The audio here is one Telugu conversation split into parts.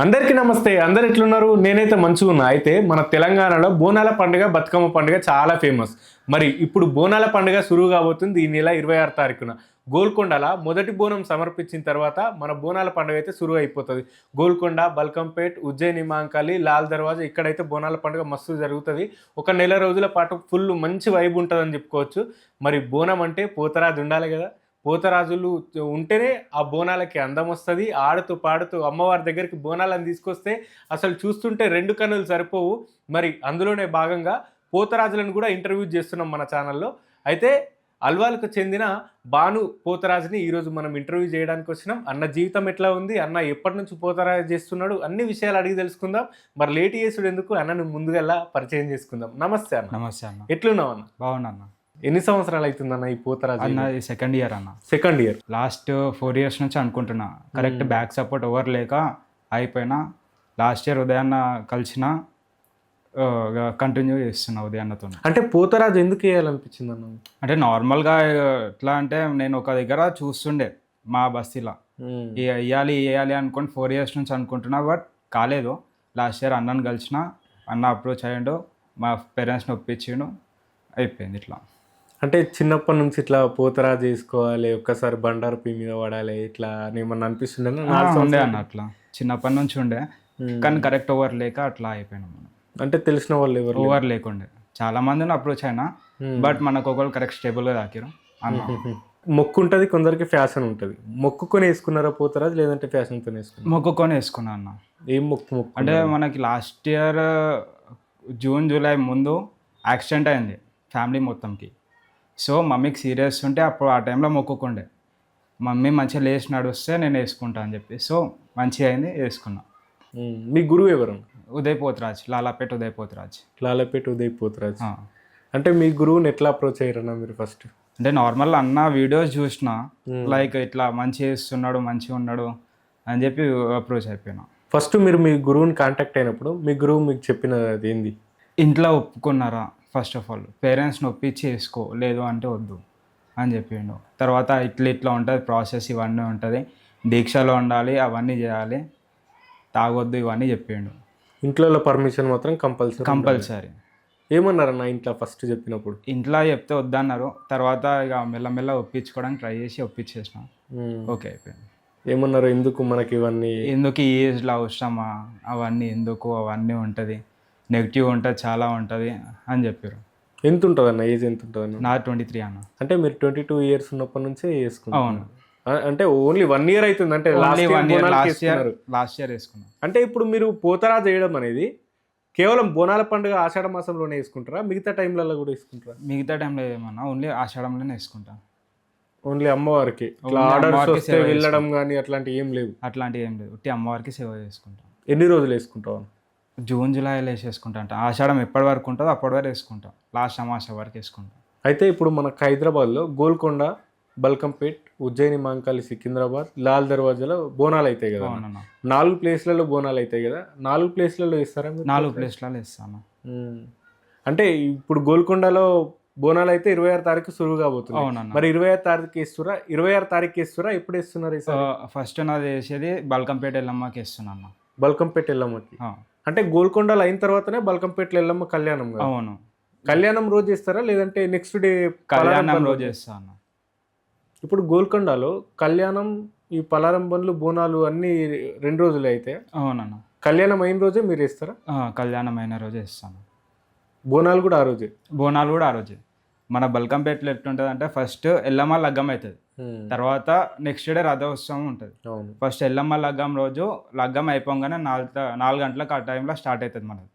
అందరికీ నమస్తే. అందరు ఎట్లున్నారు? నేనైతే మంచిగా ఉన్నా. అయితే మన తెలంగాణలో బోనాల పండుగ బతుకమ్మ పండుగ చాలా ఫేమస్. మరి ఇప్పుడు బోనాల పండుగ సురువు కాబోతుంది ఈ నెల ఇరవై ఆరు తారీఖున. గోల్కొండల మొదటి బోనం సమర్పించిన తర్వాత మన బోనాల పండుగ అయితే సురువు అయిపోతుంది. గోల్కొండ బల్కంపేట్ ఉజ్జయిని మాంకాలి లాల్ దర్వాజా ఇక్కడైతే బోనాల పండుగ మస్తు జరుగుతుంది. ఒక నెల రోజుల పాటు ఫుల్ మంచి వైబ్ ఉంటుందని చెప్పుకోవచ్చు. మరి బోనం అంటే పోతరాజు ఉండాలి కదా. పోతరాజులు ఉంటేనే ఆ బోనాలకి అందం వస్తుంది. ఆడుతూ పాడుతూ అమ్మవారి దగ్గరికి బోనాలను తీసుకొస్తే అసలు చూస్తుంటే రెండు కన్నులు సరిపోవు. మరి అందులోనే భాగంగా పోతరాజులను కూడా ఇంటర్వ్యూ చేస్తున్నాం మన ఛానల్లో. అయితే అల్వాల్కు చెందిన భాను పోతరాజుని ఈరోజు మనం ఇంటర్వ్యూ చేయడానికి వచ్చినాం. అన్న జీవితం ఎట్లా ఉంది? అన్న ఎప్పటి నుంచి పోతరాజు చేస్తున్నాడు? అన్ని విషయాలు అడిగి తెలుసుకుందాం. మరి లేట్ చేసుడు ఎందుకు అన్నను ముందుగా పరిచయం చేసుకుందాం? నమస్తే అన్న. నమస్తే అన్న. ఎట్లున్నావు అన్న? బాగున్నా అన్న. ఎన్ని సంవత్సరాలు అవుతుంది అన్న ఈ పోతరాజు అన్న ఇది? సెకండ్ ఇయర్ అన్న. Second year last four years నుంచి అనుకుంటున్నా. కరెక్ట్ బ్యాక్ సపోర్ట్ ఎవరు లేక అయిపోయినా లాస్ట్ ఇయర్ ఉదయాన్న కలిసిన కంటిన్యూ చేస్తున్నా ఉదయాన్నతో. అంటే పోతరాజు ఎందుకు వేయాలనిపించింది అన్న? అంటే నార్మల్గా ఎట్లా అంటే నేను ఒక దగ్గర చూస్తుండే మా బస్తీలో ఇక వేయాలి వేయాలి అనుకోని ఫోర్ ఇయర్స్ నుంచి అనుకుంటున్నా బట్ కాలేదు. లాస్ట్ ఇయర్ అన్నని కలిసిన అన్న అప్రోచ్ అయ్యిండు మా పేరెంట్స్ని ఒప్పించిండు అయిపోయింది ఇట్లా. అంటే చిన్నప్పటి నుంచి ఇట్లా పోతరాజు వేసుకోవాలి ఒక్కసారి బండారు పీ మీద పడాలి ఇట్లా అని ఏమన్నా అనిపిస్తుండే ఉండే అన్న అట్లా. చిన్నప్పటి నుంచి ఉండే. కానీ కరెక్ట్ ఓవర్ లేక అట్లా అయిపోయినాం మనం. అంటే తెలిసిన వాళ్ళు ఎవరు. ఓవర్ లేకుండే. చాలా మందిని అప్రోచ్ అయినా బట్ మనకు ఒకళ్ళు కరెక్ట్ స్టేబుల్గా దాకిరు అన్న. మొక్కు ఉంటుంది కొందరికి ఫ్యాషన్ ఉంటుంది. మొక్కుకొని వేసుకున్నారా పోతరాజు లేదంటే ఫ్యాషన్తో వేసుకున్నారు? మొక్కుకొని వేసుకున్నా అన్న. ఏం మొక్కు మొక్కు అంటే మనకి లాస్ట్ ఇయర్ జూన్ జూలై ముందు యాక్సిడెంట్ అయింది ఫ్యామిలీ మొత్తంకి. సో మమ్మీకి సీరియస్ ఉంటే అప్పుడు ఆ టైంలో మొక్కుకుండే. మమ్మీ మంచిగా లేచి నడుస్తే నేను వేసుకుంటా అని చెప్పి. సో మంచిగా అయింది వేసుకున్నా. మీ గురువు ఎవరు? ఉదయ్ పోతురాజ్ లాలాపేట ఉదయ్ పోతురాజ్ లాలపేట ఉదయ్ పోతరాజు. అంటే మీ గురువుని ఎట్లా అప్రోచ్ అయ్యారన్నా మీరు ఫస్ట్? అంటే నార్మల్ అన్న వీడియోస్ చూసిన లైక్ ఇట్లా మంచి చేస్తున్నాడు మంచిగా ఉన్నాడు అని చెప్పి అప్రోచ్ అయిపోయినా. ఫస్ట్ మీరు మీ గురువుని కాంటాక్ట్ అయినప్పుడు మీ గురువు మీకు చెప్పినది ఏంది? ఇంట్లో ఒప్పుకున్నారా? ఫస్ట్ ఆఫ్ ఆల్ పేరెంట్స్ని ఒప్పించి వేసుకో లేదు అంటే వద్దు అని చెప్పిండు. తర్వాత ఇట్లా ఇట్లా ఉంటుంది ప్రాసెస్ ఇవన్నీ ఉంటుంది దీక్షలో ఉండాలి అవన్నీ చేయాలి తాగొద్దు ఇవన్నీ చెప్పిండు. ఇంట్లో పర్మిషన్ మాత్రం కంపల్సరీ కంపల్సరీ. ఏమన్నారన్న ఇంట్లో ఫస్ట్ చెప్పినప్పుడు? ఇంట్లో చెప్తే వద్దన్నారు తర్వాత ఇక మెల్లమెల్ల ఒప్పించుకోవడానికి ట్రై చేసి ఒప్పించేసిన. ఓకే అయిపోయింది. ఏమన్నారు? ఎందుకు మనకి ఇవన్నీ? ఎందుకు ఈ ఏజ్లో అవసరమా? అవన్నీ ఎందుకు? అవన్నీ ఉంటుంది. నెగిటివ్ ఉంటుంది చాలా ఉంటుంది అని చెప్పారు ఎంత ఉంటుంది అన్న ఏజ్ ఎంత ఉంటుంది అన్న నా ట్వంటీ త్రీ అన్న. అంటే మీరు ట్వంటీ టూ ఇయర్స్ ఉన్నప్పటి నుంచే వేసుకున్నారు అవును. అంటే ఓన్లీ వన్ ఇయర్ అవుతుంది అంటే last year last year year last year వేసుకున్నాం అంటే ఇప్పుడు మీరు పోతరా చేయడం అనేది కేవలం బోనాల పండుగ ఆషాఢ మాసంలోనే వేసుకుంటారా మిగతా టైంలలో కూడా వేసుకుంటారా మిగతా టైంలో ఏమన్నా? ఓన్లీ ఆషాఢంలోనే వేసుకుంటాం ఓన్లీ అమ్మవారికి. ఆర్డర్స్ వస్తే వెళ్ళడం కానీ అట్లాంటివి ఏం లేవు. అట్లాంటివి ఏం లేదు. ఉట్టి అమ్మవారికి సేవ చేసుకుంటాం. ఎన్ని రోజులు వేసుకుంటావు అన్న? జూన్ జూలైలో వేసేసుకుంటాం అంటే. ఆషాఢం ఎప్పటి వరకు ఉంటుందో అప్పటి వరకు వేసుకుంటాం. లాస్ట్ అమాస వరకు వేసుకుంటాం. అయితే ఇప్పుడు మనకు హైదరాబాద్లో గోల్కొండ బల్కంపేట్ ఉజ్జయిని మాంకాళి సికింద్రాబాద్ లాల్ దర్వాజాలో బోనాలు అవుతాయి కదా నాలుగు ప్లేస్లలో బోనాలు అవుతాయి కదా. నాలుగు ప్లేస్లలో ఇస్తారా నాలుగు ప్లేస్లలో వేస్తాను. మ్మ్. అంటే ఇప్పుడు గోల్కొండలో బోనాలు అయితే ఇరవై ఆరు తారీఖు సురువు కాబోతుంది మరి ఇరవై ఆరు తారీఖు ఇస్తురా ఇరవై ఆరు తారీఖు ఇస్తురా ఎప్పుడు ఇస్తున్నారు ఫస్ట్ నాది వేసేది బల్కంపేట ఎల్లమ్మకి వేస్తున్నాను బల్కంపేట ఎల్లమ్మకి. అంటే గోల్కొండలో అయిన తర్వాతనే బల్కంపేట ఎల్లమ్మ కళ్యాణం కదా. అవును. కళ్యాణం రోజు ఇస్తారా లేదంటే నెక్స్ట్ డే కళ్యాణం రోజు వేస్తాను ఇప్పుడు గోల్కొండలో కళ్యాణం ఈ పలారం బండ్లు బోనాలు అన్ని రెండు రోజులు అయితే. అవునన్నా. కళ్యాణం అయిన రోజే మీరు ఇస్తారా ఆ, కళ్యాణం అయిన రోజు వేస్తాను బోనాలు కూడా ఆ రోజే? బోనాలు కూడా ఆ రోజే. మన బల్కంపేటలో ఎట్లుంటుంది అంటే ఫస్ట్ ఎల్లమ్మ లగ్గం అవుతుంది తర్వాత నెక్స్ట్ డే రథోత్సవం ఉంటుంది. ఫస్ట్ ఎల్లమ్మ లగ్గం రోజు లగ్గం అయిపోగానే నాలుగు నాలుగు గంటలకు ఆ టైంలో స్టార్ట్ అవుతుంది మనది.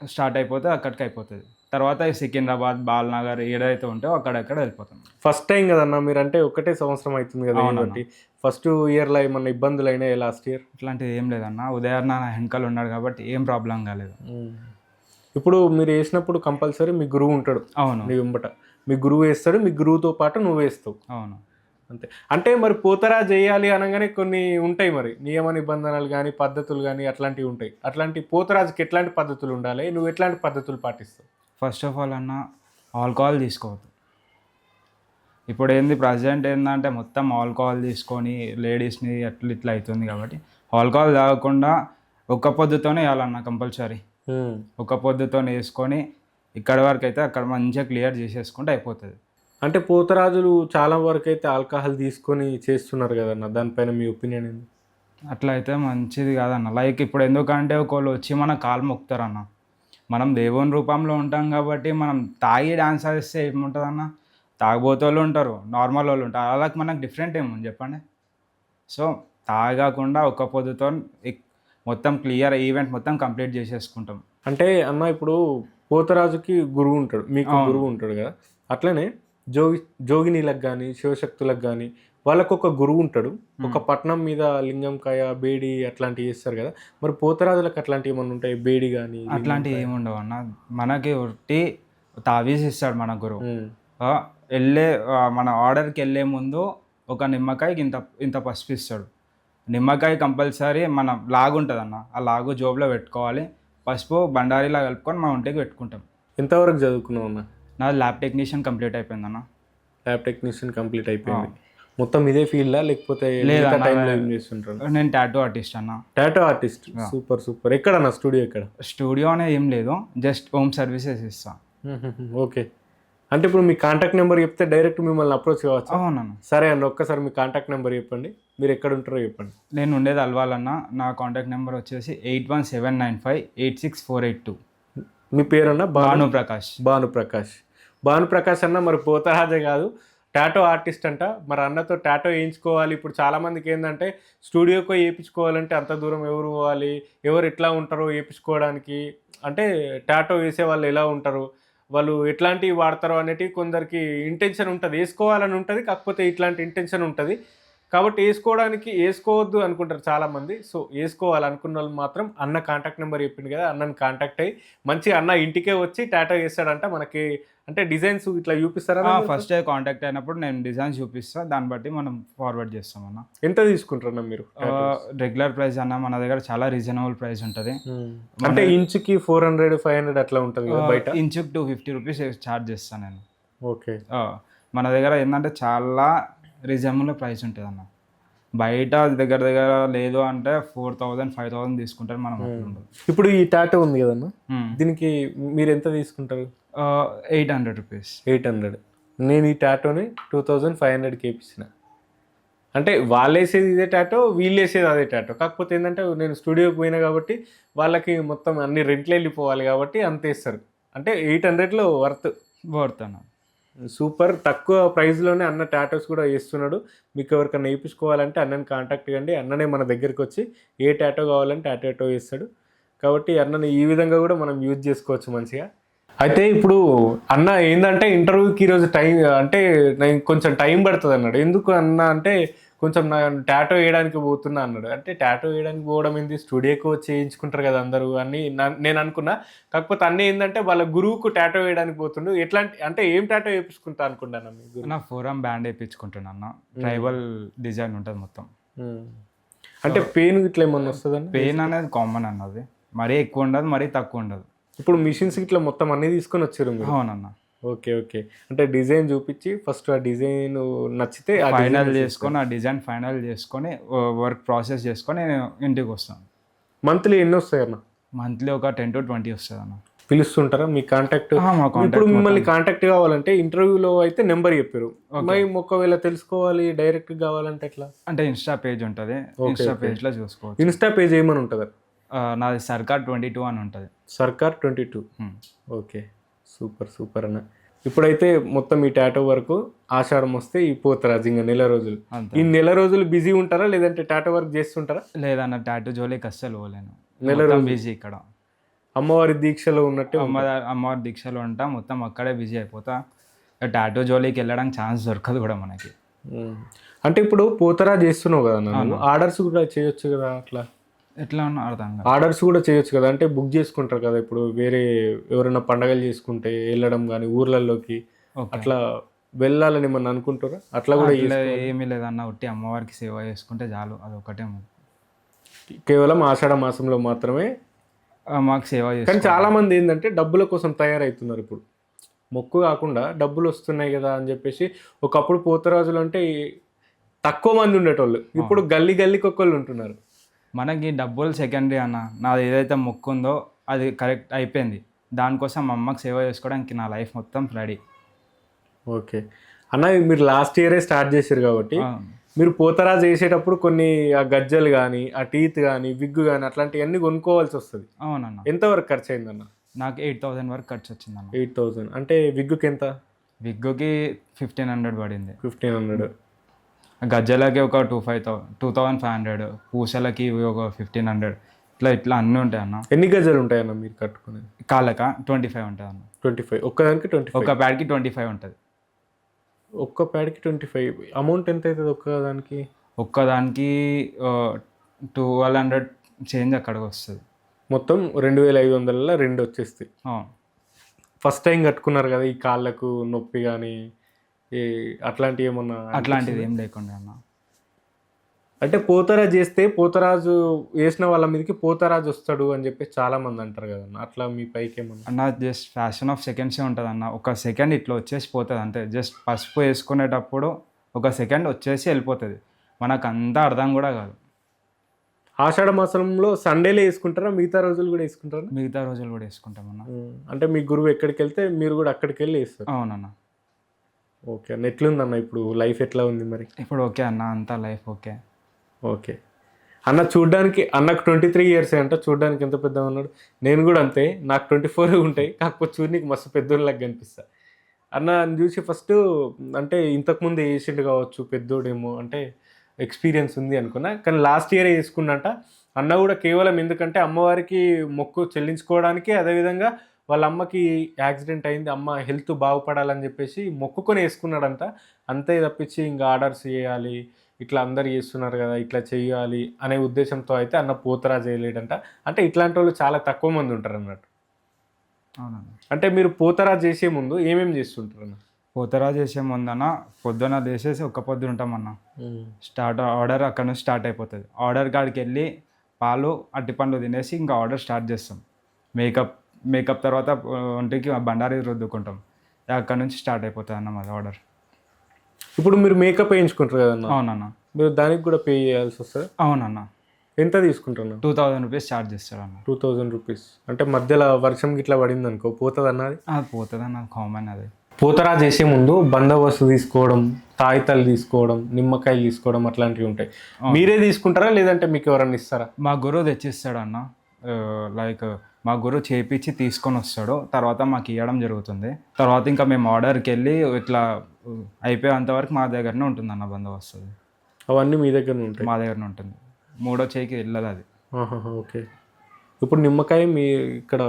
స్టార్ట్ అయిపోతే అక్కడికి అయిపోతుంది. తర్వాత సికింద్రాబాద్ బాల్నగర్ ఏదైతే ఉంటో అక్కడక్కడ వెళ్ళిపోతాం. ఫస్ట్ టైం కదన్నా మీరు అంటే ఒకటే సంవత్సరం అవుతుంది కదా. కాబట్టి ఫస్ట్ ఇయర్లో ఏమన్నా ఇబ్బందులు అయినాయి లాస్ట్ ఇయర్ ఇట్లాంటిది ఏం లేదన్న. ఉదయాన్న వెనకాల ఉన్నాడు కాబట్టి ఏం ప్రాబ్లం కాలేదు. ఇప్పుడు మీరు వేసినప్పుడు కంపల్సరీ మీ గురువు ఉంటాడు అవును. నీ వెంబట. మీ గురువు వేస్తాడు మీ గురువుతో పాటు నువ్వు వేస్తావు. అవును. అంతే. అంటే మరి పోతరా చేయాలి అనగానే కొన్ని ఉంటాయి మరి. నియమ నిబంధనలు కానీ పద్ధతులు కానీ అట్లాంటివి ఉంటాయి. అట్లాంటి పోతరాజుకి ఎట్లాంటి పద్ధతులు ఉండాలి? నువ్వు ఎట్లాంటి పద్ధతులు పాటిస్తావు? ఫస్ట్ ఆఫ్ ఆల్ అన్న ఆల్కహాల్ తీసుకోవద్దు. ఇప్పుడు ఏంది ప్రజెంట్ ఏంటంటే మొత్తం ఆల్కహాల్ తీసుకొని లేడీస్ని అట్లా ఇట్లా అవుతుంది కాబట్టి ఆల్కహాల్ తాగకుండా ఒక్క పొద్దుతోనే వేయాలన్న కంపల్సరీ ఒక పొద్దుతో వేసుకొని ఇక్కడ వరకు అయితే అక్కడ మంచిగా క్లియర్ చేసేసుకుంటే అయిపోతుంది. అంటే పోతరాజులు చాలా వరకు అయితే ఆల్కహాల్ తీసుకొని చేస్తున్నారు కదన్న? దానిపైన మీ ఒపీనియన్ ఏంది? అట్లా అయితే మంచిది కాదన్న. లైక్ ఇప్పుడు ఎందుకంటే ఒకళ్ళు వచ్చి మన కాలు మొక్కుతారన్న. మనం దేవుని రూపంలో ఉంటాం కాబట్టి మనం తాగి డాన్స్ చేస్తే ఏముంటుంది అన్న తాగబోతోళ్ళు ఉంటారు నార్మల్ వాళ్ళు ఉంటారు. అలాగే మనకు డిఫరెంట్ ఏముంది చెప్పండి? సో తాగకుండా ఒక్క పొద్దుతో ఎక్- మొత్తం క్లియర్ ఈవెంట్ మొత్తం కంప్లీట్ చేసేసుకుంటాం. అంటే అన్న ఇప్పుడు పోతరాజుకి గురువు ఉంటాడు మీకు. గురువు ఉంటాడు కదా. అట్లనే జోగి జోగినీలకు కానీ శివశక్తులకు కానీ వాళ్ళకు ఒక గురువు ఉంటాడు. ఒక పట్నం మీద లింగంకాయ బేడి అట్లాంటివి చేస్తారు కదా. మరి పోతరాజులకు అట్లాంటివి ఏమన్నా ఉంటాయి? బేడి కానీ అట్లాంటివి ఏమి ఉండవు అన్న. మనకి ఒట్టి తావీస్ ఇస్తాడు మన గురువు. వెళ్ళే మన ఆర్డర్కి వెళ్ళే ముందు ఒక నిమ్మకాయకి ఇంత ఇంత పసుపు ఇస్తాడు. నిమ్మకాయ కంపల్సరీ మన లాగు ఉంటుంది అన్న ఆ లాగు జోబులో పెట్టుకోవాలి. పసుపు బండారీలా కలుపుకొని మన ఒంటికి పెట్టుకుంటాం. ఎంతవరకు చదువుకున్నావు అన్న? నాది ల్యాబ్ టెక్నీషియన్ కంప్లీట్ అయిపోయింది అన్న. ల్యాబ్ టెక్నీషియన్ కంప్లీట్ అయిపోయింది. మొత్తం ఇదే ఫీల్డా? లేకపోతే నేను టాటూ ఆర్టిస్ట్ అన్న. Tattoo artist? Super super. ఎక్కడన్నా స్టూడియో ఎక్కడ? స్టూడియో అనేది ఏం లేదు. జస్ట్ హోమ్ సర్వీసెస్ ఇస్తా. ఓకే. అంటే ఇప్పుడు మీ కాంటాక్ట్ నెంబర్ చెప్తే డైరెక్ట్ మిమ్మల్ని అప్రోచ్ కావచ్చు. అవునన్న. సరే అండి ఒక్కసారి మీ కాంటాక్ట్ నెంబర్ చెప్పండి. మీరు ఎక్కడ ఉంటారో చెప్పండి. నేను ఉండేది అల్వాలన్న. నా కాంటాక్ట్ నెంబర్ వచ్చేసి eight one seven nine five eight six four eight two. మీ పేరన్నా? భాను ప్రకాష్. భాను ప్రకాష్. భాను ప్రకాష్ అన్న మరి పోతరాజే కాదు. టాటో ఆర్టిస్ట్ అంట. మరి అన్నతో టాటో వేయించుకోవాలి. ఇప్పుడు చాలా మందికి ఏంటంటే స్టూడియోకి వేయించుకోవాలంటే అంత దూరం ఎవరు పోవాలి? ఎవరు ఎట్లా ఉంటారో వేయించుకోవడానికి? అంటే టాటో వేసే వాళ్ళు ఎలా ఉంటారు? వాళ్ళు ఎట్లాంటివి వాడతారో అనేటివి కొందరికి ఇంటెన్షన్ ఉంటుంది. వేసుకోవాలని ఉంటుంది కాకపోతే ఇట్లాంటి ఇంటెన్షన్ ఉంటుంది. కాబట్టి వేసుకోవడానికి వేసుకోవద్దు అనుకుంటారు చాలామంది. సో వేసుకోవాలనుకున్న వాళ్ళు మాత్రం అన్న కాంటాక్ట్ నెంబర్ చెప్పింది కదా అన్నని కాంటాక్ట్ అయ్యి మంచి అన్న ఇంటికే వచ్చి టాటో చేస్తాడంట మనకి. అంటే డిజైన్స్ ఇట్లా చూపిస్తారా ఫస్ట్ కాంటాక్ట్ అయినప్పుడు నేను డిజైన్స్ చూపిస్తా దాన్ని బట్టి మనం ఫార్వర్డ్ చేస్తాం అన్న. ఎంత తీసుకుంటారన్న మీరు రెగ్యులర్ ప్రైస్ అన్న మన దగ్గర చాలా రీజనబుల్ ప్రైస్ ఉంటుంది. అంటే ఇంచుకి ఫోర్ హండ్రెడ్ ఫైవ్ హండ్రెడ్ అట్లా ఉంటుంది బయట? ఇంచుకు టూ ఫిఫ్టీ రూపీస్ ఛార్జ్ చేస్తాను నేను. ఓకే. మన దగ్గర ఏంటంటే చాలా రీజనబుల్ ప్రైస్ ఉంటుంది అన్న బయట దగ్గర దగ్గర లేదు అంటే ఫోర్ థౌజండ్ ఫైవ్ థౌజండ్ తీసుకుంటారు మనం ఇప్పుడు ఈ టాటో ఉంది కదన్న? దీనికి మీరు ఎంత తీసుకుంటారు? Eight hundred rupees. Eight hundred. నేను ఈ టాటోని టూ థౌజండ్ ఫైవ్ హండ్రెడ్కి వేపించిన అంటే వాళ్ళు వేసేది ఇదే టాటో వీళ్ళు వేసేది అదే టాటో. కాకపోతే ఏంటంటే నేను స్టూడియోకి పోయినా కాబట్టి వాళ్ళకి మొత్తం అన్ని రెంట్లు వెళ్ళిపోవాలి కాబట్టి అంత వేస్తారు. అంటే ఎయిట్ హండ్రెడ్లో వర్త్. పడుతున్నా సూపర్. తక్కువ ప్రైస్లోనే అన్న టాటోస్ కూడా వేస్తున్నాడు. మీకు ఎవరికైనా వేయించుకోవాలంటే అన్నని కాంటాక్ట్ కండి అన్ననే మన దగ్గరికి వచ్చి ఏ టాటో కావాలంటే ఆ టాటో వేస్తాడు. కాబట్టి అన్నని ఈ విధంగా కూడా మనం యూజ్ చేసుకోవచ్చు మంచిగా. అయితే ఇప్పుడు అన్న ఏంటంటే ఇంటర్వ్యూకి ఈరోజు టైం అంటే నేను కొంచెం టైం పడుతుంది అన్నాడు. ఎందుకు అన్న అంటే కొంచెం నా టాటో వేయడానికి పోతున్నా అన్నాడు. అంటే టాటో వేయడానికి పోవడం ఏంది? స్టూడియోకి వచ్చి వేయించుకుంటారు కదా అందరూ అని నేను అనుకున్నా. కాకపోతే అన్నీ ఏంటంటే వాళ్ళ గురువుకు టాటో వేయడానికి పోతుండు. ఎట్లాంటి అంటే ఏం టాటో వేయించుకుంటా అనుకున్నాను నా ఫోరం బ్యాండ్ వేయించుకుంటున్నా అన్న. ట్రైబల్ డిజైన్ ఉంటుంది మొత్తం. అంటే పెయిన్ ఇట్లా ఏమన్నా వస్తుందండి పెయిన్ అనేది కామన్ అన్నది మరీ ఎక్కువ ఉండదు మరీ తక్కువ ఉండదు. ఇప్పుడు మిషన్స్ ఇట్లా మొత్తం అన్ని తీసుకొని వచ్చారు అవునన్న. Okay okay. అంటే డిజైన్ చూపించి ఫస్ట్ ఆ డిజైన్ నచ్చితే ఆ ఫైనల్ చేసుకొని ఆ డిజైన్ ఫైనల్ చేసుకొని వర్క్ ప్రాసెస్ చేసుకొని నేను ఇంటికి వస్తాను మంత్లీ ఎన్ని వస్తాయి అన్న? మంత్లీ ఒక టెన్ టు ట్వంటీ వస్తుంది అన్న. పిలుస్తుంటారా? మీ కాంటాక్ట్ ఇప్పుడు మిమ్మల్ని కాంటాక్ట్ కావాలంటే ఇంటర్వ్యూలో అయితే నెంబర్ చెప్పారు మరి ఒకవేళ తెలుసుకోవాలి డైరెక్ట్ కావాలంటే ఎట్లా? అంటే ఇన్స్టా పేజ్ ఉంటుంది. ఇన్స్టా పేజ్లో చూసుకోవచ్చు. ఇన్స్టా పేజ్ ఏమని ఉంటుంది? నాది సర్కార్ ట్వంటీ టూ అని ఉంటుంది. సర్కార్ twenty two. Okay. Super super అన్న. ఇప్పుడైతే మొత్తం ఈ టాటో వరకు ఆషాఢం వస్తే ఈ ఇంకా నెల రోజులు. ఈ నెల రోజులు బిజీ ఉంటారా? లేదంటే టాటో వర్క్ చేస్తుంటారా? లేదన్న టాటూ జోలికి అస్సలు పోలేను. నెల మొత్తం బిజీ ఇక్కడ. అమ్మవారి దీక్షలో ఉన్నట్టు అమ్మ అమ్మవారి దీక్షలో ఉంటా మొత్తం అక్కడే బిజీ అయిపోతా. టాటూ జోలికి వెళ్ళడానికి ఛాన్స్ దొరకదు కూడా మనకి. అంటే ఇప్పుడు పోతరా చేస్తున్నావు కదా ఆర్డర్స్ కూడా చేయొచ్చు కదా అట్లా? ఎట్లా ఉన్నా అర్థం ఆర్డర్స్ కూడా చేయొచ్చు కదా. అంటే బుక్ చేసుకుంటారు కదా. ఇప్పుడు వేరే ఎవరైనా పండగలు చేసుకుంటే వెళ్ళడం కానీ ఊర్లలోకి అట్లా వెళ్ళాలని ఏమన్నా అనుకుంటారా? అట్లా కూడా ఏమీ లేదన్న ఉట్టి అమ్మవారికి సేవ చేసుకుంటే చాలు. అది ఒకటే కేవలం ఆషాఢ మాసంలో మాత్రమే? మాకు సేవ కానీ చాలా మంది ఏంటంటే డబ్బుల కోసం తయారవుతున్నారు ఇప్పుడు. మొక్కు కాకుండా డబ్బులు వస్తున్నాయి కదా అని చెప్పేసి ఒకప్పుడు పోతరాజులు అంటే తక్కువ మంది ఉండేటోళ్ళు. ఇప్పుడు గల్లీ గల్లీకి ఒక్కళ్ళు ఉంటున్నారు. మనకి డబ్బులు సెకండరీ అన్న నాది ఏదైతే మొక్కు ఉందో అది కరెక్ట్ అయిపోయింది. దానికోసం మా అమ్మకి సేవ చేసుకోవడానికి నా లైఫ్ మొత్తం రెడీ ఓకే. అన్న మీరు లాస్ట్ ఇయరే స్టార్ట్ చేశారు కాబట్టి మీరు పోతరాజు చేసేటప్పుడు కొన్ని ఆ గజ్జలు కానీ ఆ టీత్ కానీ విగ్గు కానీ అట్లాంటివన్నీ కొనుక్కోవాల్సి వస్తుంది. అవునన్న. ఎంతవరకు ఖర్చు అయిందన్న? నాకు ఎయిట్ థౌసండ్ వరకు ఖర్చు వచ్చిందన్న. ఎయిట్ థౌజండ్ అంటే విగ్గుకి ఎంత? విగ్గుకి ఫిఫ్టీన్ హండ్రెడ్ పడింది. ఫిఫ్టీన్ హండ్రెడ్ గజ్జలకి ఒక two five thou two thousand five hundred పూసలకి ఒక ఫిఫ్టీన్ హండ్రెడ్. ఇట్లా ఇట్లా అన్నీ ఉంటాయి అన్న. ఎన్ని గజ్జలు ఉంటాయన్న మీరు కట్టుకునేది? కాళ్ళక ట్వంటీ ఫైవ్ ఉంటుంది అన్న. Twenty five. ఒక్కదానికి ట్వంటీ ఒక ప్యాడ్కి ట్వంటీ ఫైవ్ ఉంటుంది. ఒక్క ప్యాడ్కి ట్వంటీ ఫైవ్. అమౌంట్ ఎంత అవుతుంది ఒక్కదానికి ఒక్కదానికి ట్వెల్వ్ హండ్రెడ్ చేంజ్ అక్కడికి వస్తుంది. మొత్తం రెండు వేల ఐదు వందలలో రెండు వచ్చేస్తాయి. ఫస్ట్ టైం కట్టుకున్నారు కదా ఈ కాళ్ళకు నొప్పి కానీ అట్లాంటివి ఏమన్నా అట్లాంటిది ఏం లేకుండా అన్న. అంటే పోతరాజు చేస్తే పోతరాజు వేసిన వాళ్ళ మీదకి పోతరాజు వస్తాడు అని చెప్పేసి చాలా మంది అంటారు కదన్న అట్లా మీ పైకి ఏమన్నా? అన్న జస్ట్ ఫ్యాషన్ ఆఫ్ సెకండ్సే ఉంటుంది అన్న. ఒక సెకండ్ ఇట్లా వచ్చేసి పోతుంది అంతే. జస్ట్ పసుపు వేసుకునేటప్పుడు ఒక సెకండ్ వచ్చేసి వెళ్ళిపోతుంది. మనకు అంతా అర్థం కూడా కాదు. ఆషాఢ మాసంలో సండేలే వేసుకుంటారా? మిగతా రోజులు కూడా వేసుకుంటారా? మిగతా రోజులు కూడా వేసుకుంటాం అన్న. అంటే మీ గురువు ఎక్కడికి వెళ్తే మీరు కూడా అక్కడికి వెళ్ళి వేస్తారు. అవునన్న. ఓకే అన్న ఎట్లుందన్న ఇప్పుడు? లైఫ్ ఎట్లా ఉంది మరి? ఇప్పుడు ఓకే అన్న అంతా లైఫ్ ఓకే. ఓకే. అన్న చూడ్డానికి అన్నకు ట్వంటీ త్రీ ఇయర్స్ అంట చూడ్డానికి ఎంత పెద్ద ఉన్నాడు? నేను కూడా అంతే నాకు ట్వంటీ ఫోర్ ఉంటాయి కాకపోతే చూడడానికి మస్తు పెద్దోళ్ళకి కనిపిస్తా. అన్న చూసి ఫస్ట్ అంటే ఇంతకుముందు వేసిండు కావచ్చు పెద్దోడేమో అంటే ఎక్స్పీరియన్స్ ఉంది అనుకున్నా కానీ లాస్ట్ ఇయర్ వేసుకున్నట అన్న కూడా కేవలం ఎందుకంటే అమ్మవారికి మొక్కు చెల్లించుకోవడానికి అదేవిధంగా వాళ్ళ అమ్మకి యాక్సిడెంట్ అయింది అమ్మ హెల్త్ బాగుపడాలని చెప్పేసి మొక్కుకొని వేసుకున్నాడంట. అంతే తప్పించి ఇంకా ఆర్డర్స్ చేయాలి ఇట్లా అందరు చేస్తున్నారు కదా ఇట్లా చేయాలి అనే ఉద్దేశంతో అయితే అన్న పోతరా చేయలేడంట. అంటే ఇట్లాంటి వాళ్ళు చాలా తక్కువ మంది ఉంటారు అన్నట్టు. అంటే మీరు పోతరా చేసే ముందు ఏమేమి చేస్తుంటారు అన్న? పోతరా చేసే ముందన్న పొద్దున చేసేసి ఒక్క పొద్దు ఉంటామన్న స్టార్ట్ ఆర్డర్ అక్కడ నుంచి స్టార్ట్ అయిపోతుంది. ఆర్డర్ కాడికి వెళ్ళి పాలు అట్టి పండ్లు తినేసి ఇంకా ఆర్డర్ స్టార్ట్ చేస్తాం. మేకప్ మేకప్ తర్వాత ఒంటికి బండారి రుద్దుకుంటాం. అక్కడ నుంచి స్టార్ట్ అయిపోతుంది అన్న మాది ఆర్డర్ ఇప్పుడు మీరు మేకప్ వేయించుకుంటారు కదన్న అవునన్న. మీరు దానికి కూడా పే చేయాల్సి వస్తుంది? అవునన్న. ఎంత తీసుకుంటున్నారు టూ థౌజండ్ రూపీస్ ఛార్జ్ చేస్తాడు అన్న టూ థౌజండ్ రూపీస్. అంటే మధ్యలో వర్షం గిట్లా పడింది అనుకో పోతుంది అన్నది అది? పోతుంది అన్న కామన్ అది. పూతరా చేసే ముందు బందోబస్తు తీసుకోవడం తాయితాలు తీసుకోవడం నిమ్మకాయలు తీసుకోవడం అట్లాంటివి ఉంటాయి. మీరే తీసుకుంటారా లేదంటే మీకు ఎవరన్నా ఇస్తారా? మా గురువు తెచ్చిస్తాడు అన్న లైక్ మా గురువు చేపించి తీసుకొని వస్తాడు. తర్వాత మాకు ఇవ్వడం జరుగుతుంది. తర్వాత ఇంకా మేము ఆర్డర్కి వెళ్ళి ఇట్లా ఆ, అయిపోయేంత వరకు మా దగ్గరనే ఉంటుంది అన్న బందోబస్తు. అవన్నీ మీ దగ్గర ఉంటాయి? మా దగ్గరనే ఉంటుంది. మూడో చేయికి వెళ్ళదు అది. ఓకే. ఇప్పుడు నిమ్మకాయ మీ ఇక్కడ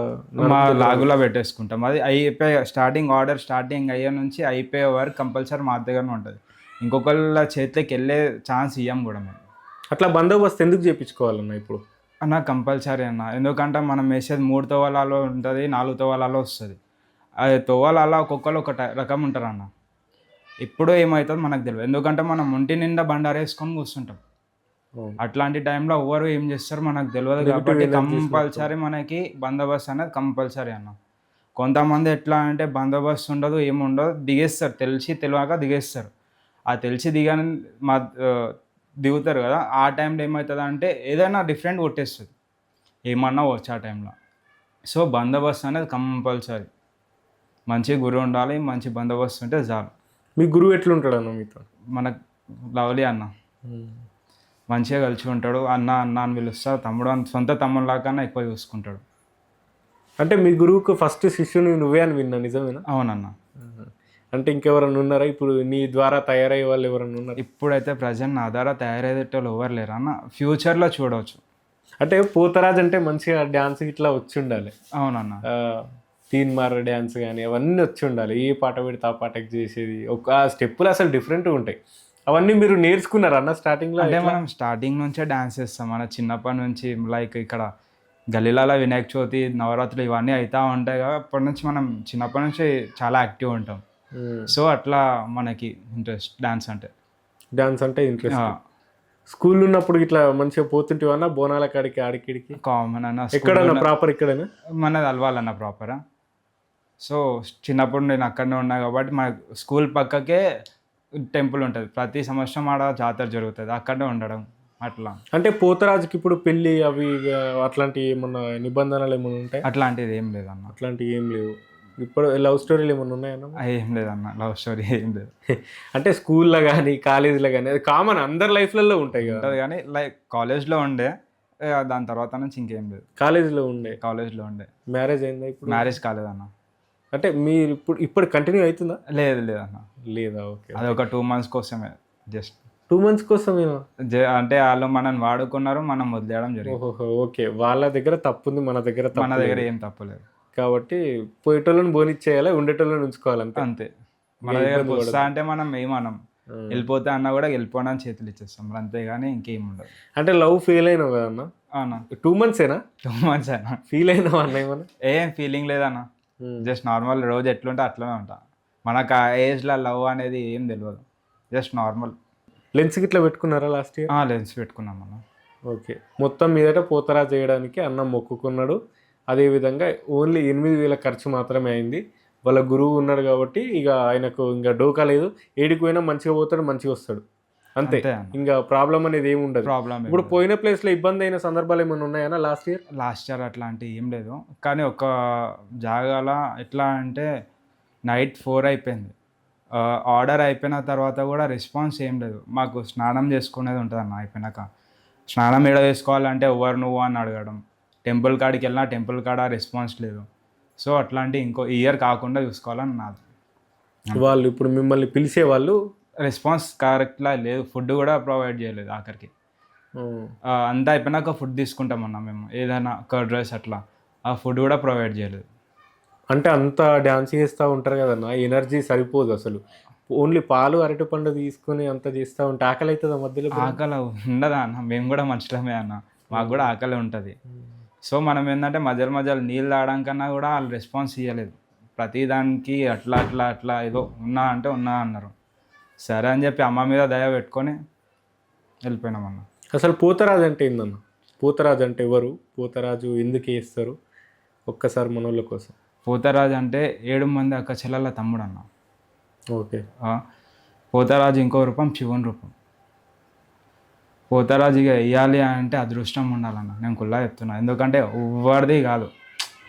మా లాగులో పెట్టేసుకుంటాం. అది అయిపోయే స్టార్టింగ్ ఆర్డర్ స్టార్టింగ్ అయ్యే నుంచి అయిపోయే వరకు కంపల్సరీ మా దగ్గరనే ఉంటుంది. ఇంకొకళ్ళ చేతికి వెళ్ళే ఛాన్స్ ఇవ్వం కూడా మేము. అట్లా బందోబస్తు ఎందుకు చేపించుకోవాలన్న ఇప్పుడు? అన్న కంపల్సరీ అన్న. ఎందుకంటే మనం వేసేది మూడు తోవలాలో ఉంటుంది నాలుగు తోవలాలో వస్తుంది. అది తోవలాలో ఒక్కొక్కరు ఒక రకం ఉంటారు అన్న. ఇప్పుడు ఏమవుతుందో మనకు తెలియదు ఎందుకంటే మనం ఒంటి నిండా బండారు వేసుకొని కూర్చుంటాం. అట్లాంటి టైంలో ఎవరు ఏం చేస్తారు మనకు తెలియదు కాబట్టి కంపల్సరీ మనకి బందోబస్తు అనేది కంపల్సరీ అన్న. కొంతమంది ఎట్లా అంటే బందోబస్తు ఉండదు ఏముండదు దిగేస్తారు. తెలిసి తెలియక దిగేస్తారు. ఆ తెలిసి దిగని మా దిగుతారు కదా ఆ టైంలో ఏమవుతుంది అంటే ఏదైనా డిఫరెంట్ కొట్టేస్తుంది. ఏమన్నా వచ్చు ఆ టైంలో సో బందోబస్తు అనేది కంపల్సరీ మంచి గురి ఉండాలి మంచి బందోబస్తు ఉంటే చాలు. మీ గురువు ఎట్లుంటాడు అన్న మీతో? మనకు లవ్లీ అన్న. మంచిగా కలిసి ఉంటాడు అన్న అన్న అని పిలుస్తా తమ్ముడు అని సొంత తమ్ముడు కన్నా ఎక్కువ చూసుకుంటాడు. అంటే మీ గురువుకు ఫస్ట్ శిష్యుని నువ్వే అని విన్నా నిజమేనా? అవునన్న. అంటే ఇంకెవరన్నా ఉన్నారా? ఇప్పుడు నీ ద్వారా తయారయ్యే వాళ్ళు ఎవరన్నా ఉన్నారు? ఇప్పుడైతే ప్రజెంట్ నా ద్వారా తయారయ్యేటోళ్ళు ఎవరు లేరు అన్న? ఫ్యూచర్లో చూడవచ్చు. అంటే పోతరాజ్ అంటే మంచిగా డ్యాన్స్ ఇట్లా వచ్చి ఉండాలి అవునన్న తీన్ మార్ డ్యాన్స్ కానీ అవన్నీ వచ్చి ఉండాలి ఏ పాట పెడితే ఆ పాటకి చేసేది. ఒక స్టెప్పులు అసలు డిఫరెంట్గా ఉంటాయి. అవన్నీ మీరు నేర్చుకున్నారు అన్న స్టార్టింగ్లో అంటే మనం స్టార్టింగ్ నుంచే డాన్స్ చేస్తాం. మన చిన్నప్పటి నుంచి లైక్ ఇక్కడ గలీలాల వినాయక చవితి నవరాత్రులు ఇవన్నీ అవుతూ ఉంటాయి. కదా అప్పటి నుంచి మనం చిన్నప్పటి నుంచి చాలా యాక్టివ్ ఉంటాం. సో అట్లా మనకి ఇంట్రెస్ట్ డాన్స్ అంటే. డాన్స్ అంటే ఇంట్రెస్ట్ స్కూల్ ఉన్నప్పుడు ఇట్లా మంచిగా పోతుంటివన్నా బోనాల కాడికి ఆడికిడికి? కామన్ అన్న ఎక్కడన్నా ప్రాపర్ ఇక్కడైనా? మనది అలవాలన్న ప్రాపరా సో చిన్నప్పుడు నేను అక్కడనే ఉన్నా కాబట్టి మా స్కూల్ పక్కకే టెంపుల్ ఉంటుంది. ప్రతి సంవత్సరం ఆడ జాతర జరుగుతుంది. అక్కడే ఉండడం అట్లా. అంటే పోతరాజుకి ఇప్పుడు పెళ్ళి అవి అట్లాంటి ఏమన్నా నిబంధనలు ఏమైనా ఉంటాయి? అట్లాంటిది ఏం లేదన్న. అట్లాంటివి ఏం లేవు. ఇప్పుడు లవ్ స్టోరీలు ఏమైనా ఉన్నాయన్న ఏం లేదన్న లవ్ స్టోరీ ఏం లేదు. అంటే స్కూల్లో కానీ కాలేజీలో కానీ అది కామన్ అందరి లైఫ్లలో ఉంటాయి కదా. ఉంటుంది కానీ లైక్ కాలేజ్లో ఉండే ఏ, దాని తర్వాత నుంచి ఇంకేం లేదు. కాలేజీలో ఉండే. కాలేజ్లో ఉండే. మ్యారేజ్ అయిందా ఇప్పుడు? మ్యారేజ్ కాలేదన్న. అంటే మీరు ఇప్పుడు ఇప్పుడు కంటిన్యూ అవుతుందా? లేదు లేదన్న లేదా ఓకే. అది ఒక టూ మంత్స్ కోసమే జస్ట్ టూ మంత్స్ కోసం అంటే వాళ్ళు మనల్ని వాడుకున్నారు మనం వదిలేయడం జరిగింది. ఓహో ఓకే. వాళ్ళ దగ్గర తప్పు ఉంది మన దగ్గర తప్పు మన. దగ్గర ఏం తప్పలేదు. కాబట్టి పోయేటోళ్ళని బోనిచ్చేయాలి ఉండేటోళ్ళని ఉంచుకోవాలి అంతే. అంతే మన దగ్గర వస్తా అంటే మనం ఏమనం. వెళ్ళిపోతే అన్నా కూడా వెళ్ళిపోవడం అని చేతులు ఇచ్చేస్తాం. మరి అంతేగాని ఇంకేం ఉండదు. అంటే లవ్ ఫెయిల్ అయినావు కదా అన్న? టూ మంత్సేనా టూ మంత్స్ అయినా ఫీల్ అయినావా అన్న ఏమన్నా? ఏం ఫీలింగ్ లేదన్న. జస్ట్ నార్మల్ రోజు ఎట్లుంటే అట్లనే ఉంటా. మనకు ఆ ఏజ్లో లవ్ అనేది ఏం తెలియదు జస్ట్ నార్మల్. లెన్స్ గిట్లా పెట్టుకున్నారా లాస్ట్ ఇయర్ లెన్స్ పెట్టుకున్నాం మనం ఓకే. మొత్తం మీదట పోతరా చేయడానికి అన్నం మొక్కుకున్నాడు. అదేవిధంగా ఓన్లీ ఎనిమిది వేల ఖర్చు మాత్రమే అయింది. వాళ్ళ గురువు ఉన్నాడు కాబట్టి ఇక ఆయనకు ఇంకా డోకా లేదు. ఏడికి పోయినా మంచిగా పోతాడు మంచిగా వస్తాడు. అంతే. ఇంకా ప్రాబ్లం అనేది ఏమి ఉండదు. ప్రాబ్లం ఇప్పుడు పోయిన ప్లేస్లో ఇబ్బంది అయిన సందర్భాలు ఏమైనా ఉన్నాయన్నా లాస్ట్ ఇయర్? లాస్ట్ ఇయర్ అట్లాంటి ఏం లేదు. కానీ ఒక జాగాల ఎట్లా అంటే నైట్ ఫోర్ అయిపోయింది. ఆర్డర్ అయిపోయిన తర్వాత కూడా రెస్పాన్స్ ఏం లేదు. మాకు స్నానం చేసుకునేది ఉంటుంది అన్న అయిపోయినాక. స్నానం ఏడ చేసుకోవాలంటే ఎవరు నువ్వు అని అడగడం. టెంపుల్ కాడికి వెళ్ళినా టెంపుల్ కాడ రెస్పాన్స్ లేదు. సో అట్లాంటి ఇంకో ఇయర్ కాకుండా చూసుకోవాలని నాది. వాళ్ళు ఇప్పుడు మిమ్మల్ని పిలిచే వాళ్ళు రెస్పాన్స్ కరెక్ట్లా లేదు. ఫుడ్ కూడా ప్రొవైడ్ చేయలేదు ఆఖరికి. అంతా అయిపోయినాక ఫుడ్ తీసుకుంటామన్నా మేము. ఏదైనా కర్డ్ రైస్ అట్లా. ఆ ఫుడ్ కూడా ప్రొవైడ్ చేయలేదు. అంటే అంత డ్యాన్స్ చేస్తూ ఉంటారు కదన్న ఎనర్జీ సరిపోదు అసలు. ఓన్లీ పాలు అరటిపండు తీసుకుని అంత చేస్తూ ఉంటే ఆకలి అవుతుంది మధ్యలో? ఆకలి ఉండదా అన్న? మేము కూడా మనుషులమే అన్న. మాకు కూడా ఆకలి ఉంటుంది. సో మనం ఏంటంటే మధ్యలో మధ్యలో నీళ్ళు తాగడం కన్నా కూడా వాళ్ళు రెస్పాన్స్ ఇవ్వలేదు ప్రతిదానికి అట్లా అట్లా అట్లా ఏదో ఉన్నా అంటే ఉన్నా అన్నారు. సరే అని చెప్పి అమ్మ మీద దయ పెట్టుకొని వెళ్ళిపోయినాం అన్న. అసలు పూతరాజు అంటే ఏందన్న? పూతరాజు అంటే ఎవరు? పూతరాజు ఎందుకు వేస్తారు ఒక్కసారి మనోళ్ళ కోసం. పోతరాజు అంటే ఏడు మంది అక్క చెల్లెల తమ్ముడు అన్న. ఓకే. పోతరాజు ఇంకో రూపం శివుని రూపం. పోతరాజు ఇక వెయ్యాలి అంటే అదృష్టం ఉండాలన్న. నేను కుల్లా చెప్తున్నా. ఎందుకంటే ఎవరిది కాదు.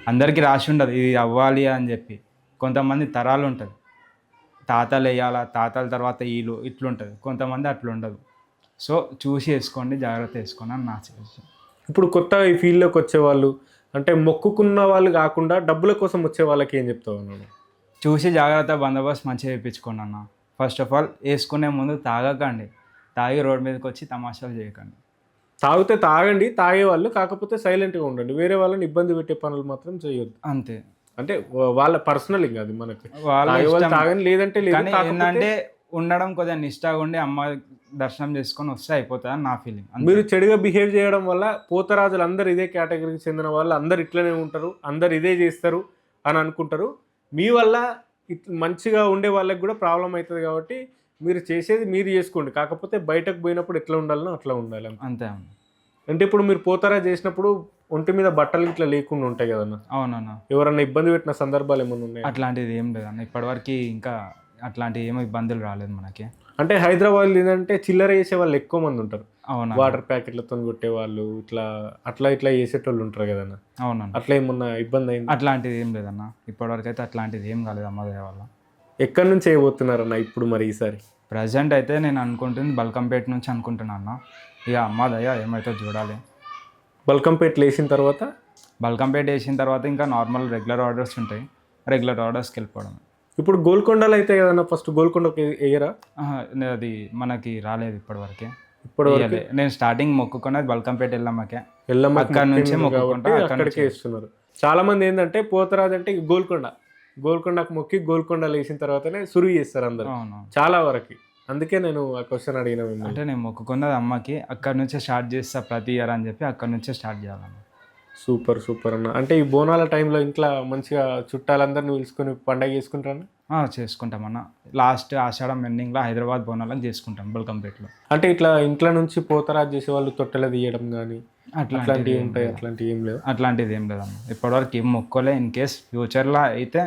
అందరికీ రాసి ఉండదు. ఇది అవ్వాలి అని చెప్పి. కొంతమంది తరాలు ఉంటుంది. తాతలు వేయాలా తాతల తర్వాత వీళ్ళు ఇట్లుంటుంది. కొంతమంది అట్లా ఉండదు సో చూసి వేసుకోండి. జాగ్రత్త వేసుకోండి అని నా సజెషన్. ఇప్పుడు కొత్తగా ఈ ఫీల్డ్లోకి వచ్చే వాళ్ళు అంటే మొక్కుకున్న వాళ్ళు కాకుండా డబ్బుల కోసం వచ్చే వాళ్ళకి ఏం చెప్తావు అన్నాను చూసి జాగ్రత్త బందోబస్తు మంచిగా వేయించుకోండి అన్న. ఫస్ట్ ఆఫ్ ఆల్ వేసుకునే ముందు తాగకండి. తాగి రోడ్ మీదకి వచ్చి తమాషాలు చేయకండి. తాగితే తాగండి తాగే వాళ్ళు కాకపోతే సైలెంట్గా ఉండండి. వేరే వాళ్ళని ఇబ్బంది పెట్టే పనులు మాత్రం చేయొద్దు. అంతే. అంటే వాళ్ళ పర్సనల్ ఇంకా అది మనకి. తాగని లేదంటే ఏంటంటే ఉండడం కొద్దిగా నిష్ఠగా ఉండి అమ్మ దర్శనం చేసుకొని వస్తే అయిపోతుంది అని నా ఫీలింగ్ మీరు చెడుగా బిహేవ్ చేయడం వల్ల పోతరాజులు అందరు ఇదే కేటగిరీకి చెందిన వాళ్ళు అందరు ఇట్లనే ఉంటారు అందరు ఇదే చేస్తారు అని అనుకుంటారు. మీ వల్ల మంచిగా ఉండే వాళ్ళకి కూడా ప్రాబ్లం అవుతుంది కాబట్టి మీరు చేసేది మీరు చేసుకోండి. కాకపోతే బయటకు పోయినప్పుడు ఎట్లా ఉండాలనో అట్లా ఉండాలి అంతే. అవును అంటే ఇప్పుడు మీరు పోతారా చేసినప్పుడు ఒంటి మీద బట్టలు ఇట్లా లేకుండా ఉంటాయి కదన్న? అవునన్న. ఎవరన్నా ఇబ్బంది పెట్టిన సందర్భాలు ఏమైనా ఉన్నాయి? అట్లాంటిది ఏం లేదన్న. ఇప్పటివరకు ఇంకా అట్లాంటి ఏమో ఇబ్బందులు రాలేదు మనకి. అంటే హైదరాబాద్ ఏంటంటే చిల్లర చేసే వాళ్ళు ఎక్కువ మంది ఉంటారు. అవునా వాటర్ ప్యాకెట్లతో కొట్టే వాళ్ళు ఇట్లా అట్లా ఇట్లా చేసేటోళ్ళు ఉంటారు కదన్న. అవునన్న. అట్లా ఏమన్నా ఇబ్బంది అయింది? అట్లాంటిది ఏం లేదన్న. ఇప్పటివరకు అయితే అట్లాంటిది ఏం కాలేదు అమ్మ వల్ల. ఎక్కడి నుంచి చేయబోతున్నారన్న ఇప్పుడు మరి ఈసారి? ప్రజెంట్ అయితే నేను అనుకుంటుంది బల్కంపేట నుంచి అనుకుంటున్నాను అన్న. ఇక అమ్మ దయ ఏమైతే చూడాలి. బల్కంపేట లేచిన తర్వాత? బల్కంపేట వేసిన తర్వాత ఇంకా నార్మల్ రెగ్యులర్ ఆర్డర్స్ ఉంటాయి. రెగ్యులర్ ఆర్డర్స్కి వెళ్ళిపోవడం ఇప్పుడు గోల్కొండలో అయితే కదన్న ఫస్ట్ గోల్కొండకి నే- అది మనకి రాలేదు ఇప్పటివరకే. ఇప్పుడు. నేను స్టార్టింగ్ మొక్కుకున్నది బల్కంపేట వెళ్ళామకే ఎల్లమ్మ అక్కడ నుంచే మొక్కుకుంటా, అక్కడ అక్కడికే నుంచి. ఇస్తున్నారు. చాలా మంది ఏంటంటే పోతరాజు అంటే గోల్కొండ. గోల్కొండకు మొక్కి గోల్కొండ లేచిన తర్వాతనే సురువు చేస్తారు అందరు. చాలా వరకు. అందుకే నేను ఆ క్వశ్చన్ అడిగిన అంటే నేను మొక్కుకున్నది అమ్మకి అక్కడ నుంచే స్టార్ట్ చేస్తా ప్రతి ఇయర్ అని చెప్పి అక్కడ నుంచే స్టార్ట్ చేయాలన్న సూపర్ సూపర్ అన్న. అంటే ఈ బోనాల టైంలో ఇంట్లో మంచిగా చుట్టాలందరిని పిలుచుకొని పండగ చేసుకుంటారన్న ఆ, చేసుకుంటామన్న లాస్ట్ ఆషాఢం ఎండింగ్లో హైదరాబాద్ బోనాలకు చేసుకుంటాం బల్కంపేటలో. అంటే ఇట్లా ఇంట్లో నుంచి పోతరాజు చేసే వాళ్ళు తొట్టెల తీయడం కానీ అట్లాంటివి ఉంటాయి? లేదు. అట్లాంటివి ఏం లేవు? అట్లాంటిది ఏం లేదన్న ఇప్పటివరకు ఏం మొక్కోలే. ఇన్ కేస్ ఫ్యూచర్లో అయితే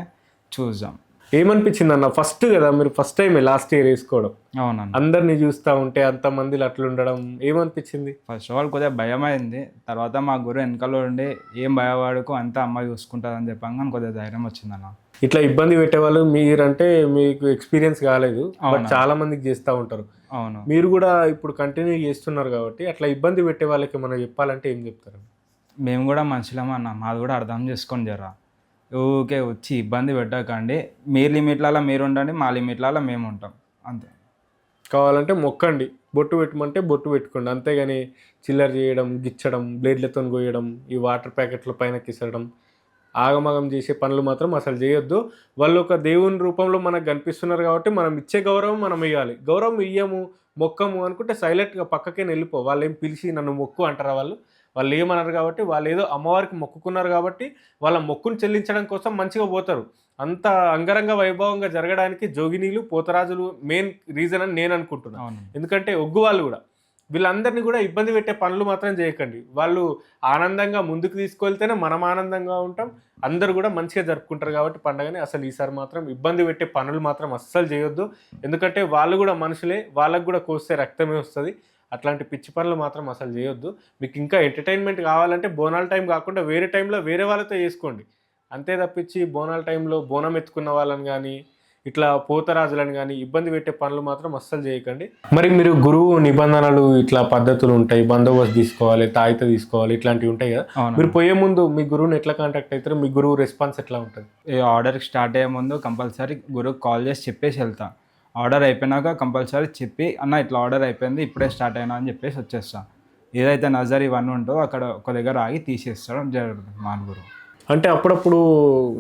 చూద్దాం. ఏమనిపించింది అన్న ఫస్ట్ కదా మీరు ఫస్ట్ టైం లాస్ట్ ఇయర్ వేసుకోవడం? అవునన్న. అందరిని చూస్తూ ఉంటే అంత మందిలో అట్లా ఉండడం ఏమనిపించింది? ఫస్ట్ ఆఫ్ ఆల్ కొద్దిగా భయం అయింది తర్వాత మా గురువు వెనకాల ఉండి ఏం భయపడకు అంతా అమ్మ చూసుకుంటుంది అని చెప్పంగా కొద్దిగా ధైర్యం వచ్చిందన్న. ఇట్లా ఇబ్బంది పెట్టేవాళ్ళు మీరంటే మీకు ఎక్స్పీరియన్స్ కాలేదు. చాలా మందికి చేస్తూ ఉంటారు. అవును. మీరు కూడా ఇప్పుడు కంటిన్యూ చేస్తున్నారు కాబట్టి అట్లా ఇబ్బంది పెట్టే వాళ్ళకి మనం చెప్పాలంటే ఏం చెప్తారు? మేము కూడా మనుషులమే అన్న మాది కూడా అర్థం చేసుకొని జరా. ఓకే వచ్చి ఇబ్బంది పెట్టకండి. మీ లిమిట్లలో మీరు ఉండండి మా లిమిట్లలో మేము ఉంటాం. అంతే. కావాలంటే మొక్కండి. బొట్టు పెట్టమంటే బొట్టు పెట్టుకోండి. అంతేగాని చిల్లర చేయడం గిచ్చడం బ్లేడ్లతో కోయడం ఈ వాటర్ ప్యాకెట్ల పైన కిసడం ఆగమగం చేసే పనులు మాత్రం అసలు చేయొద్దు. వాళ్ళు ఒక దేవుని రూపంలో మనకు కనిపిస్తున్నారు కాబట్టి మనం ఇచ్చే గౌరవం మనం ఇవ్వాలి గౌరవం ఇయ్యము మొక్కము అనుకుంటే సైలెంట్గా పక్కకే వెళ్ళిపో. వాళ్ళు ఏం పిలిచి నన్ను మొక్కు అంటారా వాళ్ళు? వాళ్ళు ఏమన్నారు కాబట్టి వాళ్ళు ఏదో అమ్మవారికి మొక్కుకున్నారు కాబట్టి వాళ్ళ మొక్కును చెల్లించడం కోసం మంచిగా పోతారు. అంత అంగరంగ వైభవంగా జరగడానికి జోగినీలు పోతరాజులు మెయిన్ రీజన్ అని నేను అనుకుంటున్నాను ఎందుకంటే ఒగ్గు వాళ్ళు కూడా. వీళ్ళందరినీ కూడా ఇబ్బంది పెట్టే పనులు మాత్రం చేయకండి. వాళ్ళు ఆనందంగా ముందుకు తీసుకెళ్తేనే మనం ఆనందంగా ఉంటాం. అందరూ కూడా మంచిగా జరుపుకుంటారు కాబట్టి పండగని అసలు ఈసారి మాత్రం ఇబ్బంది పెట్టే పనులు మాత్రం అస్సలు చేయొద్దు. ఎందుకంటే వాళ్ళు కూడా మనుషులే వాళ్ళకు కూడా కోస్తే రక్తమే వస్తుంది. అట్లాంటి పిచ్చి పనులు మాత్రం అసలు చేయొద్దు. మీకు ఇంకా ఎంటర్టైన్మెంట్ కావాలంటే బోనాల టైం కాకుండా వేరే టైంలో వేరే వాళ్ళతో చేసుకోండి. అంతే తప్పించి బోనాల టైంలో బోనం ఎత్తుకున్న వాళ్ళని కానీ ఇట్లా పోతరాజులను కానీ ఇబ్బంది పెట్టే పనులు మాత్రం అస్సలు చేయకండి. మరి మీరు గురువు నిబంధనలు ఇట్లా పద్ధతులు ఉంటాయి. బందోబస్తు తీసుకోవాలి తాయిత తీసుకోవాలి ఇట్లాంటివి ఉంటాయి కదా. మీరు పోయే ముందు మీ గురువుని ఎట్లా కాంటాక్ట్ అవుతారు? మీ గురువు రెస్పాన్స్ ఎట్లా ఉంటుంది? ఈ ఆర్డర్ స్టార్ట్ అయ్యే ముందు కంపల్సరీ గురువుకి కాల్ చేసి చెప్పేసి వెళ్తా. ఆర్డర్ అయిపోయినాక కంపల్సరీ చెప్పి అన్న ఇట్లా ఆర్డర్ అయిపోయింది ఇప్పుడే స్టార్ట్ అయినా అని చెప్పేసి వచ్చేస్తా. ఏదైతే నజర్ ఇవన్నీ ఉంటుందో అక్కడ ఒక దగ్గర ఆగి తీసేస్తాడు జరుగుతుంది మా గురువు అంటే అప్పుడప్పుడు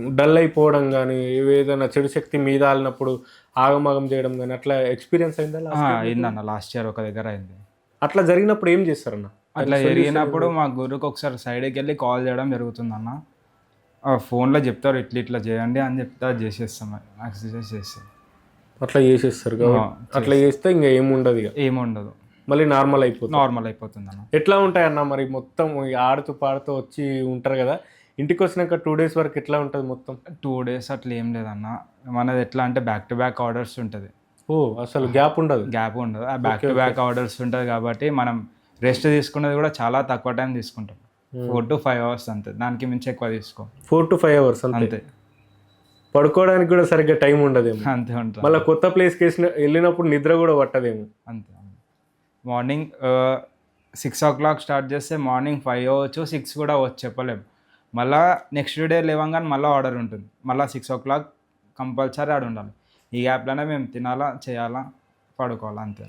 డల్ అయిపోవడం కానీ ఏదైనా చెడు శక్తి మీద ఆలినప్పుడు ఆగమాగం చేయడం కానీ అట్లా ఎక్స్పీరియన్స్ అయిందా? అయిందన్న లాస్ట్ ఇయర్ ఒక దగ్గర అయింది. అట్లా జరిగినప్పుడు ఏం చేస్తారన్న? అట్లా జరిగినప్పుడు మా గురువుకి ఒకసారి సైడ్కి వెళ్ళి కాల్ చేయడం జరుగుతుందన్న. ఆ ఫోన్లో చెప్తారు ఇట్లా ఇట్లా చేయండి అని చెప్తే చేసేస్తాం ఎక్సర్సైజ్ చేస్తాం అట్లా చేసేస్తారు కాబట్టి. అట్లా చేస్తే. ఇంకా ఏముండదు ఇక. ఏముండదు. మళ్ళీ నార్మల్ అయిపోతుంది. నార్మల్ అయిపోతుంది అన్న. ఎట్లా ఉంటాయన్న మరి మొత్తం ఆడుతూ పాడుతూ వచ్చి ఉంటారు కదా. ఇంటికి వచ్చినాక టూ డేస్ వరకు ఎట్లా ఉంటుంది మొత్తం? టూ డేస్ అట్లా ఏం లేదన్న. మనది ఎట్లా అంటే బ్యాక్ టు బ్యాక్ ఆర్డర్స్ ఉంటుంది. ఓ అసలు గ్యాప్ ఉండదు. గ్యాప్ ఉండదు. ఆ బ్యాక్ టు బ్యాక్ ఆర్డర్స్ ఉంటుంది కాబట్టి మనం రెస్ట్ తీసుకున్నది కూడా చాలా తక్కువ టైం తీసుకుంటాం. ఫోర్ టు ఫైవ్ అవర్స్ అంతే. దానికి మించి ఎక్కువ తీసుకో. ఫోర్ టు ఫైవ్ అవర్స్ అంతే. పడుకోవడానికి కూడా సరిగ్గా టైం ఉండదేమో. అంతే ఉంటుంది. మళ్ళీ కొత్త ప్లేస్కి వేసిన వెళ్ళినప్పుడు నిద్ర కూడా పట్టదేమో. అంతే morning six o'clock start చేస్తే మార్నింగ్ ఫైవ్ అవ్వచ్చు సిక్స్ కూడా అవ్వచ్చు చెప్పలేము మళ్ళా నెక్స్ట్ డే లేవంగానే మళ్ళీ ఆర్డర్ ఉంటుంది. మళ్ళీ సిక్స్ ఓ క్లాక్ కంపల్సరీ ఆడ ఉండాలి. ఈ గ్యాప్లోనే మేము తినాలా చేయాలా పడుకోవాలా అంతే.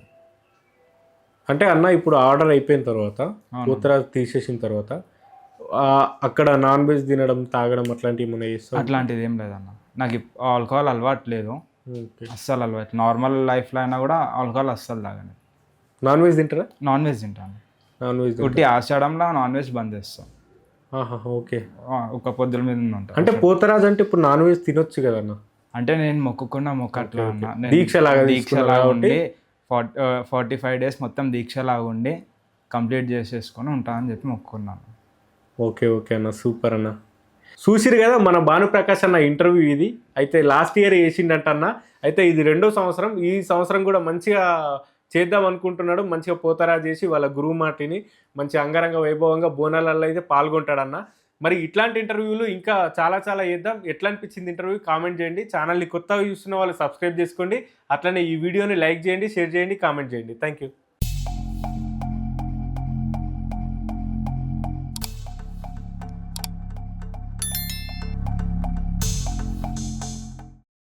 అంటే అన్న ఇప్పుడు ఆర్డర్ అయిపోయిన తర్వాత. పూతరాజు తీసేసిన తర్వాత అక్కడ నాన్ వెజ్ తినడం తాగడం అట్లాంటివి ఏమైనా చేస్తాం అట్లాంటిది ఏం లేదన్న. నాకు ఆల్కహాల్ అలవాటు లేదు. అస్సలు అలవాటు నార్మల్ లైఫ్లో అయినా కూడా ఆల్కహాల్ అస్సలు తాగను. నాన్ వెజ్ తింటారా? నాన్ వెజ్ తింటాను. నాన్ వెజ్ ఉట్టి ఆషాఢంలో నాన్ వెజ్ బంద్ చేస్తాం. ఓకే. ఒక పొద్దుల మీద ఉంటాం. అంటే పోతరాజు అంటే ఇప్పుడు నాన్ వెజ్ తినొచ్చు కదా అన్న? అంటే నేను మొక్కుకున్న మొక్క అట్లా ఓకే. ఉన్నా నేను దీక్షలాగా దీక్ష లాగా ఉండి ఫార్టీ ఫైవ్ డేస్ మొత్తం దీక్ష లాగా ఉండి కంప్లీట్ చేసేసుకొని ఉంటా అని చెప్పి మొక్కుకున్నాను. ఓకే ఓకే అన్న. సూపర్ అన్న. చూసిరు కదా మన భానుప్రకాష్ అన్న ఇంటర్వ్యూ ఇది. అయితే లాస్ట్ ఇయర్ వేసిండంటన్న. అయితే ఇది రెండో సంవత్సరం. ఈ సంవత్సరం కూడా మంచిగా చేద్దాం అనుకుంటున్నాడు. మంచిగా పోతారా చేసి వాళ్ళ గురువు మాటిని మంచి అంగరంగ వైభవంగా బోనాలలో అయితే పాల్గొంటాడన్న. మరి ఇట్లాంటి ఇంటర్వ్యూలు ఇంకా చాలా చాలా చేద్దాం. ఎట్లా అనిపించింది ఇంటర్వ్యూ? కామెంట్ చేయండి. ఛానల్ని కొత్తగా చూస్తున్న వాళ్ళు సబ్స్క్రైబ్ చేసుకోండి. అట్లనే ఈ వీడియోని లైక్ చేయండి షేర్ చేయండి కామెంట్ చేయండి. Thank you.